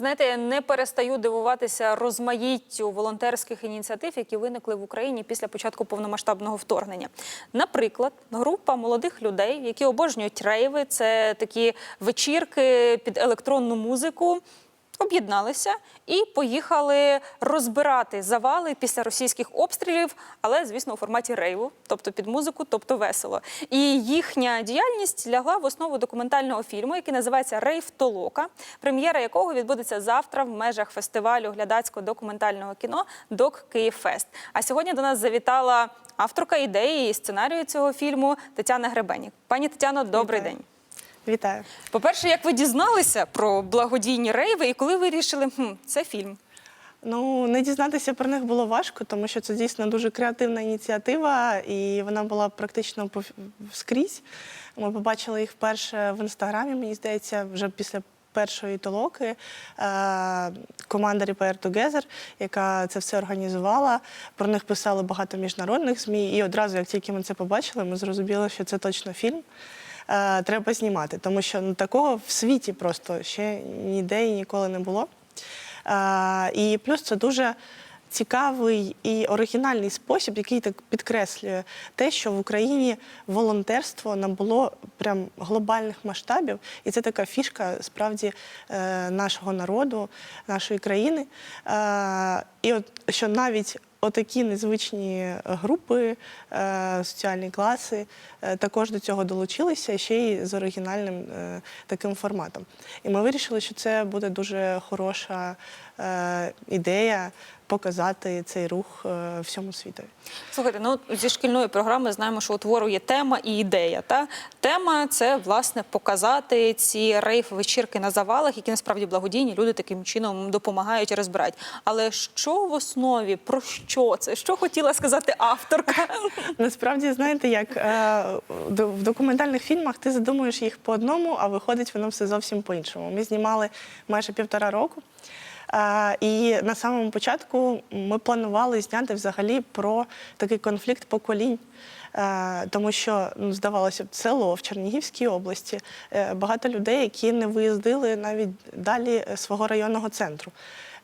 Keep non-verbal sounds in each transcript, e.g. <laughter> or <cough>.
Знаєте, я не перестаю дивуватися розмаїттю волонтерських ініціатив, які виникли в Україні після початку повномасштабного вторгнення. Наприклад, група молодих людей, які обожнюють рейви, це такі вечірки під електронну музику. Об'єдналися і поїхали розбирати завали після російських обстрілів, але звісно у форматі рейву, тобто під музику, тобто весело. І їхня діяльність лягла в основу документального фільму, який називається Рейв Толока, прем'єра якого відбудеться завтра в межах фестивалю глядацького документального кіно Док Київфест. А сьогодні до нас завітала авторка ідеї і сценарію цього фільму Тетяна Гребенік. Пані Тетяно, добрий Вітаю. день. Вітаю. По-перше, як ви дізналися про благодійні рейви і коли вирішили, хм, це фільм? Ну не дізнатися про них було важко, тому що це дійсно дуже креативна ініціатива, і вона була практично скрізь. Ми побачили їх вперше в інстаграмі. Мені здається, вже після. Першої толоки е, команда Repair Together, яка це все організувала. Про них писали багато міжнародних ЗМІ. І одразу, як тільки ми це побачили, ми зрозуміли, що це точно фільм. Е, треба знімати, тому що ну, такого в світі просто ще ніде і ніколи не було. Е, І плюс це дуже цікавий і оригінальний спосіб, який так підкреслює те, що в Україні волонтерство набуло прям глобальних масштабів, і це така фішка справді е, нашого народу, нашої країни. Е, І от що навіть Отакі незвичні групи, е, соціальні класи е, також до цього долучилися ще й з оригінальним е, таким форматом. І ми вирішили, що це буде дуже хороша е, ідея показати цей рух е, всьому світові. Слухайте, ну зі шкільної програми знаємо, що у твору є тема і ідея. Та тема це власне показати ці рейф-вечірки на завалах, які насправді благодійні. Люди таким чином допомагають і розбирають. Але що в основі про що це? Що хотіла сказати авторка? <laughs> Насправді, знаєте, як е, в документальних фільмах ти задумуєш їх по одному, а виходить воно все зовсім по-іншому. Ми знімали майже півтора року. І на самому початку ми планували зняти взагалі про такий конфлікт поколінь. Тому що ну, здавалося б, село в Чернігівській області, е, багато людей, які не виїздили навіть далі е, свого районного центру.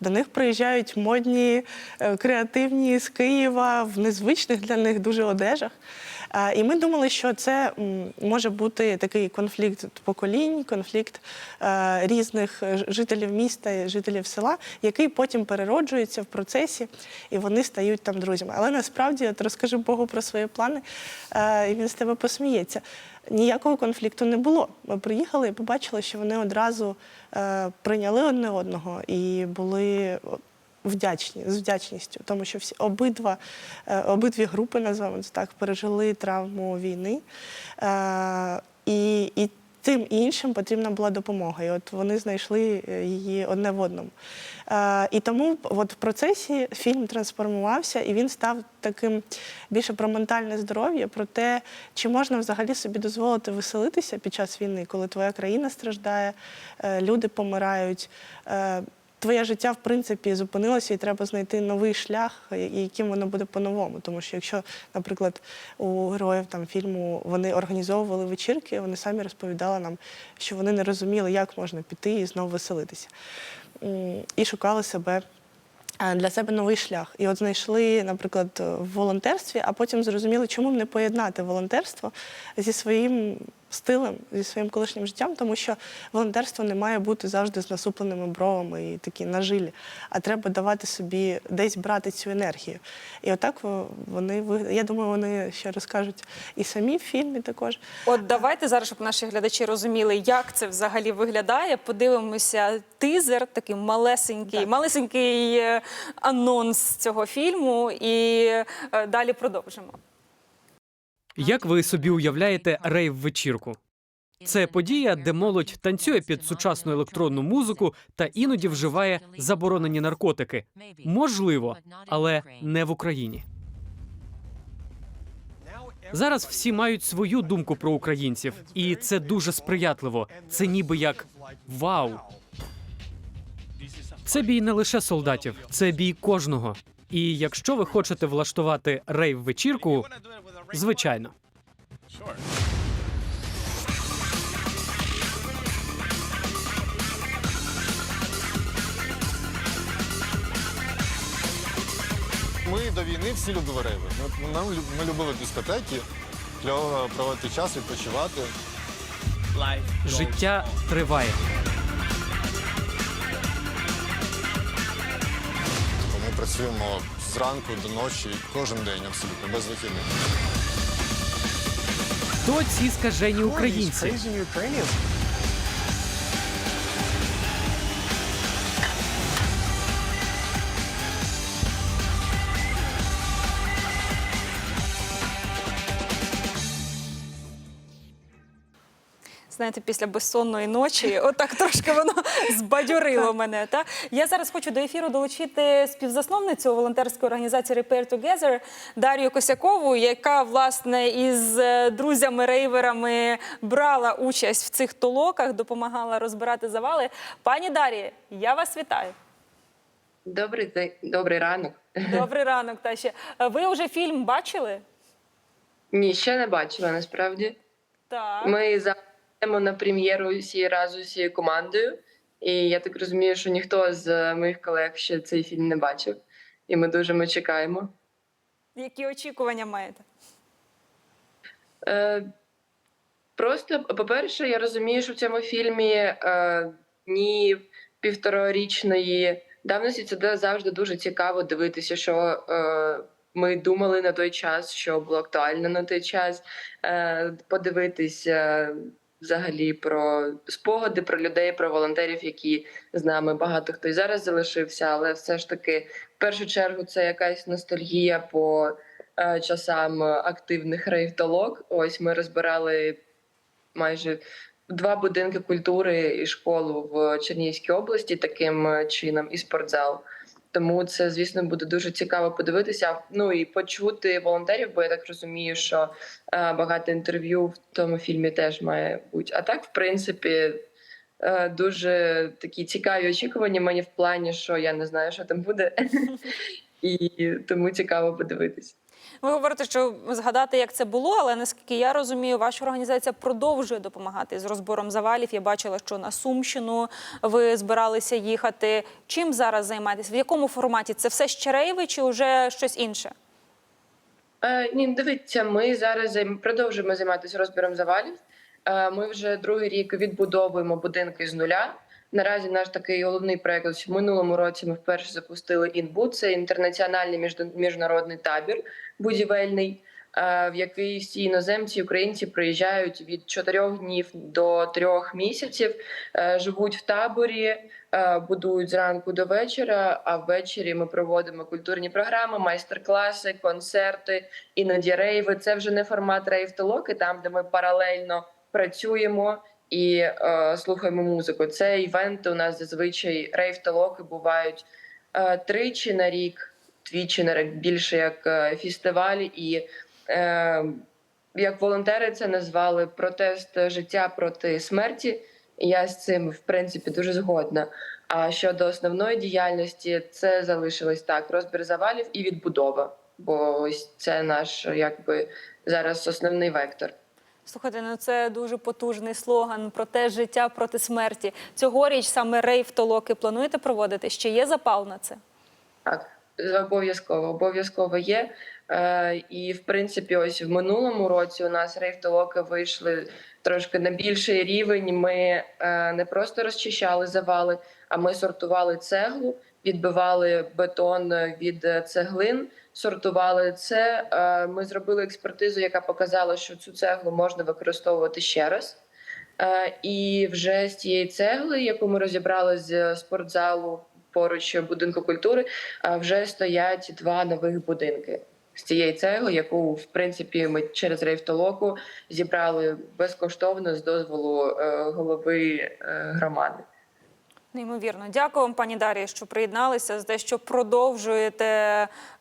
До них приїжджають модні, е, креативні з Києва в незвичних для них дуже одежах. І ми думали, що це може бути такий конфлікт поколінь, конфлікт е, різних жителів міста жителів села, який потім перероджується в процесі, і вони стають там друзями. Але насправді, от розкажи Богу про свої плани, е, і він з тебе посміється. Ніякого конфлікту не було. Ми приїхали і побачили, що вони одразу е, прийняли одне одного і були вдячні з вдячністю, тому що всі обидва е, обидві групи називаємо це так, пережили травму війни. Е, і, і тим іншим потрібна була допомога. І от вони знайшли е, її одне в одному. І тому от в процесі фільм трансформувався, і він став таким більше про ментальне здоров'я, про те, чи можна взагалі собі дозволити веселитися під час війни, коли твоя країна страждає, люди помирають. Твоє життя, в принципі, зупинилося, і треба знайти новий шлях, і яким воно буде по-новому. Тому що якщо, наприклад, у героїв там фільму вони організовували вечірки, вони самі розповідали нам, що вони не розуміли, як можна піти і знову веселитися. І шукали себе е, для себе новий шлях. І от знайшли, наприклад, в волонтерстві, а потім зрозуміли, чому б не поєднати волонтерство зі своїм стилем, зі своїм колишнім життям, тому що волонтерство не має бути завжди з насупленими бровами і такі нажилі, а треба давати собі десь брати цю енергію. І отак вони я думаю, вони ще розкажуть і самі в фільмі також. От давайте зараз, щоб наші глядачі розуміли, як це взагалі виглядає. Подивимося тизер, такий малесенький, Так. малесенький е, анонс цього фільму, і е, далі продовжимо. Як ви собі уявляєте рейв-вечірку? Це подія, де молодь танцює під сучасну електронну музику та іноді вживає заборонені наркотики. Можливо, але не в Україні. Зараз всі мають свою думку про українців, і це дуже сприятливо. Це ніби як вау. Це бій не лише солдатів, це бій кожного. І якщо ви хочете влаштувати рейв вечірку, звичайно. Ми до війни всі любили рейви. Нам, ми любили дискотеки, кльово проводити час, відпочивати. Життя триває. Працюємо зранку до ночі, кожен день абсолютно, без вихідних. Хто ці скажені українці? Знаєте, після безсонної ночі, отак трошки воно <laughs> збадьорило мене. Та? Я зараз хочу до ефіру долучити співзасновницю волонтерської організації Repair Together Дар'ю Косякову, яка власне із е, друзями-рейверами брала участь в цих толоках, допомагала розбирати завали. Пані Дар'є, я вас вітаю. Добрий день, добрий ранок. Добрий <laughs> ранок. Та ще ви вже фільм бачили? Ні, ще не бачила насправді. Так. Ми зараз йдемо на прем'єру всі разом з усією командою, і я так розумію, що ніхто з моїх колег ще цей фільм не бачив. І ми дуже ми чекаємо. Які очікування маєте? Е, просто, по-перше, я розумію, що в цьому фільмі е, дні півторарічної давності це завжди дуже цікаво дивитися, що е, ми думали на той час, що було актуально на той час, е, подивитися взагалі про спогади про людей, про волонтерів, які з нами багато хто і зараз залишився, але все ж таки, в першу чергу, це якась ностальгія по е, часам активних рейвтолок. Ось ми розбирали майже два будинки культури і школу в Чернігівській області таким е, чином, і спортзал. Тому це, звісно, буде дуже цікаво подивитися. Ну і почути волонтерів, бо я так розумію, що е, багато інтерв'ю в тому фільмі теж має бути. А так, в принципі, е, дуже такі цікаві очікування мені в плані, що я не знаю, що там буде, <laughs> і тому цікаво подивитись. Ви говорите, що згадати, як це було, але наскільки я розумію, ваша організація продовжує допомагати з розбором завалів. Я бачила, що на Сумщину ви збиралися їхати. Чим зараз займаєтесь? В якому форматі? Це все ще рейви чи вже щось інше? Е, ні, дивіться, ми зараз продовжуємо займатися розбіром завалів. Е, ми вже другий рік відбудовуємо будинки з нуля. Наразі наш такий головний проект. В минулому році ми вперше запустили інбу. Це інтернаціональний міжна- міжнародний табір будівельний, е, в який всі іноземці, українці приїжджають від чотирьох днів до трьох місяців, е, живуть в таборі, е, будують зранку до вечора. А ввечері ми проводимо культурні програми, майстер-класи, концерти, іноді рейви. Це вже не формат рейв-толоки, там де ми паралельно працюємо і е, слухаємо музику. Це івенти. У нас зазвичай рейв-толоки бувають е, тричі на рік, двічі на рік більше як е, фестивалі. І е, як волонтери це назвали протест життя проти смерті. Я з цим в принципі дуже згодна. А щодо основної діяльності, це залишилось так: розбір завалів і відбудова. Бо ось це наш якби зараз основний вектор. Слухайте, ну це дуже потужний слоган про те життя проти смерті. Цьогоріч саме рейв толоки плануєте проводити? Ще є запал на це? Так, обов'язково, обов'язково є. Е, і в принципі, ось в минулому році у нас рейфтолоки вийшли трошки на більший рівень. Ми е, не просто розчищали завали, а ми сортували цеглу, відбивали бетон від е, цеглин, сортували це. Е, ми зробили експертизу, яка показала, що цю цеглу можна використовувати ще раз. Е, І вже з цієї цегли, яку ми розібрали з спортзалу поруч будинку культури, е, вже стоять два нових будинки з цієї цегли, яку в принципі ми через рейфтолоку зібрали безкоштовно з дозволу голови громади. Неймовірно, дякую вам, пані Дар'я, що приєдналися з те, що продовжуєте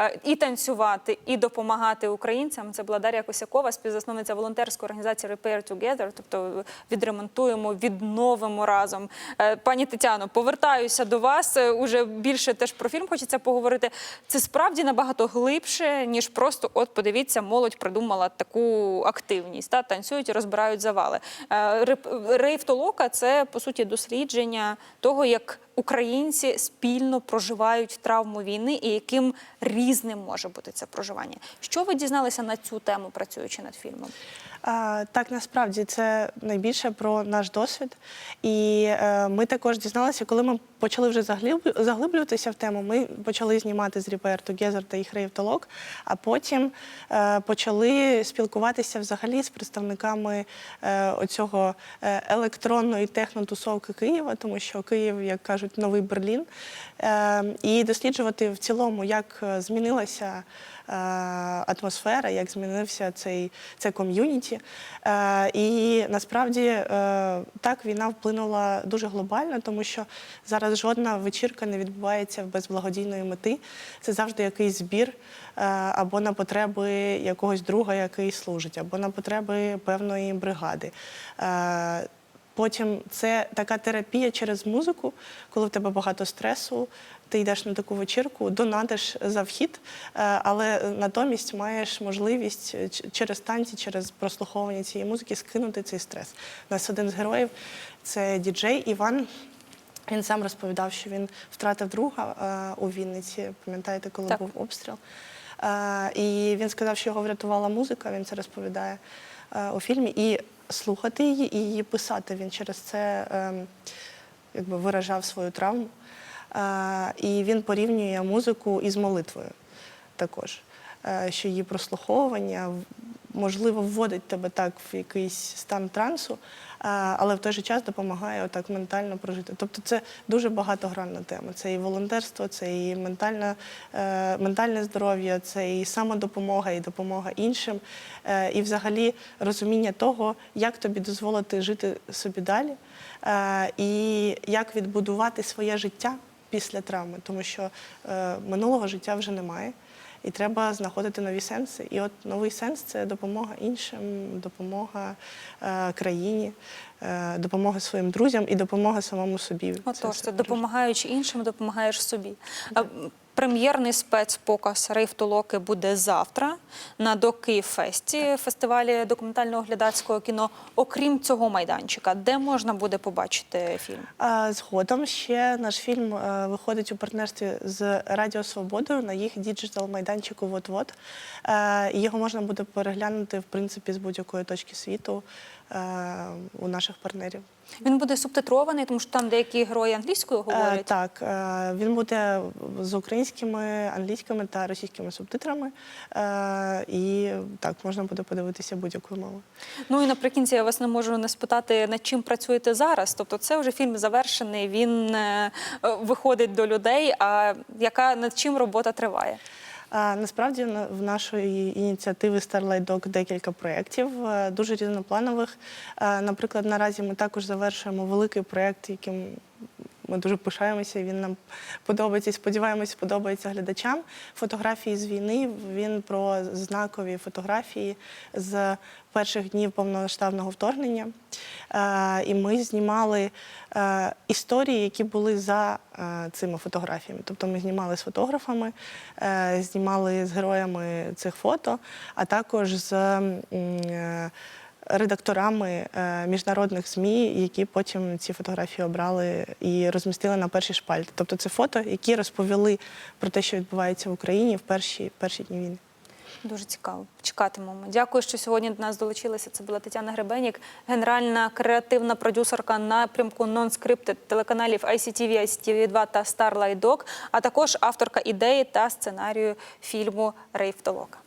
е, і танцювати, і допомагати українцям. Це була Дар'я Косякова, співзасновниця волонтерської організації Repair Together, тобто відремонтуємо, відновимо разом. Е, Пані Тетяно, повертаюся до вас. Е, Уже більше теж про фільм хочеться поговорити. Це справді набагато глибше, ніж просто от подивіться, молодь придумала таку активність. Та танцюють розбирають завали. Е, Рейв це по суті дослідження того, як українці спільно проживають травму війни і яким різним може бути це проживання. Що ви дізналися на цю тему, працюючи над фільмом? А, так, насправді це найбільше про наш досвід. І е, ми також дізналися, коли ми почали вже заглиб, заглиблюватися в тему, ми почали знімати з Repair Together та їх Рейвтолок, а потім е, почали спілкуватися взагалі з представниками е, оцього е, електронної технотусовки Києва, тому що Київ, як кажуть, новий Берлін, е, і досліджувати в цілому, як е, змінилася е, атмосфера, як змінився цей це ком'юніті. І насправді так війна вплинула дуже глобально, тому що зараз жодна вечірка не відбувається без благодійної мети. Це завжди якийсь збір або на потреби якогось друга, який служить, або на потреби певної бригади. Потім це така терапія через музику, коли в тебе багато стресу, ти йдеш на таку вечірку, донатиш за вхід, е, але натомість маєш можливість е, через танці, через прослуховування цієї музики скинути цей стрес. У нас один з героїв це діджей Іван. Він сам розповідав, що він втратив друга е, у Вінниці. Пам'ятаєте, коли Так. був обстріл? І він сказав, що його врятувала музика. Він це розповідає у фільмі. І слухати її, і її писати. Він через це е, якби виражав свою травму. Е, і він порівнює музику із молитвою також. Е, що її прослуховування можливо вводить тебе так в якийсь стан трансу, але в той же час допомагає отак ментально прожити. Тобто це дуже багатогранна тема. Це і волонтерство, це і ментальне, е, ментальне здоров'я, це і самодопомога, і допомога іншим, е, і взагалі розуміння того, як тобі дозволити жити собі далі, е, і як відбудувати своє життя після травми, тому що минулого життя вже немає. І треба знаходити нові сенси. І от новий сенс це допомога іншим, допомога е, країні, е, допомога своїм друзям і допомога самому собі. Отож, це, це допомагаючи іншим, допомагаєш собі. М, Прем'єрний спецпоказ Толоки буде завтра на до Київфесті, фестивалі документального глядацького кіно. Окрім цього майданчика, де можна буде побачити фільм? Згодом ще наш фільм е, виходить у партнерстві з Радіо Свободою на їх діджитал майданчику Вот-Вот. Е, його можна буде переглянути в принципі з будь-якої точки світу у наших партнерів. Він буде субтитрований, тому що там деякі герої англійською Е, говорять. Так, е, він буде з українськими, англійськими та російськими субтитрами. Е, І так можна буде подивитися будь-якою мовою. Ну і наприкінці я вас не можу не спитати, над чим працюєте зараз. Тобто, це вже фільм завершений, він е, е, виходить до людей. А яка над чим робота триває? Насправді на- в нашої ініціативи Starlight Dog декілька проєктів, е, дуже різнопланових. Е, Наприклад, наразі ми також завершуємо великий проєкт, яким ми дуже пишаємося. Він нам подобається і сподіваємось, подобається глядачам. Фотографії з війни. Він про знакові фотографії з перших днів повномасштабного вторгнення. Е, І ми знімали е, історії, які були за е, цими фотографіями. Тобто ми знімали з фотографами, знімали з героями цих фото, а також з редакторами е, міжнародних ЗМІ, які потім ці фотографії обрали і розмістили на перші шпальти. Тобто це фото, які розповіли про те, що відбувається в Україні в перші, перші дні війни. Дуже цікаво. Чекатимемо. Дякую, що сьогодні до нас долучилися. Це була Тетяна Гребенік, генеральна креативна продюсерка напрямку non-scripted телеканалів ICTV, ICTV 2 та Starlight Dog, а також авторка ідеї та сценарію фільму Рейв Толока.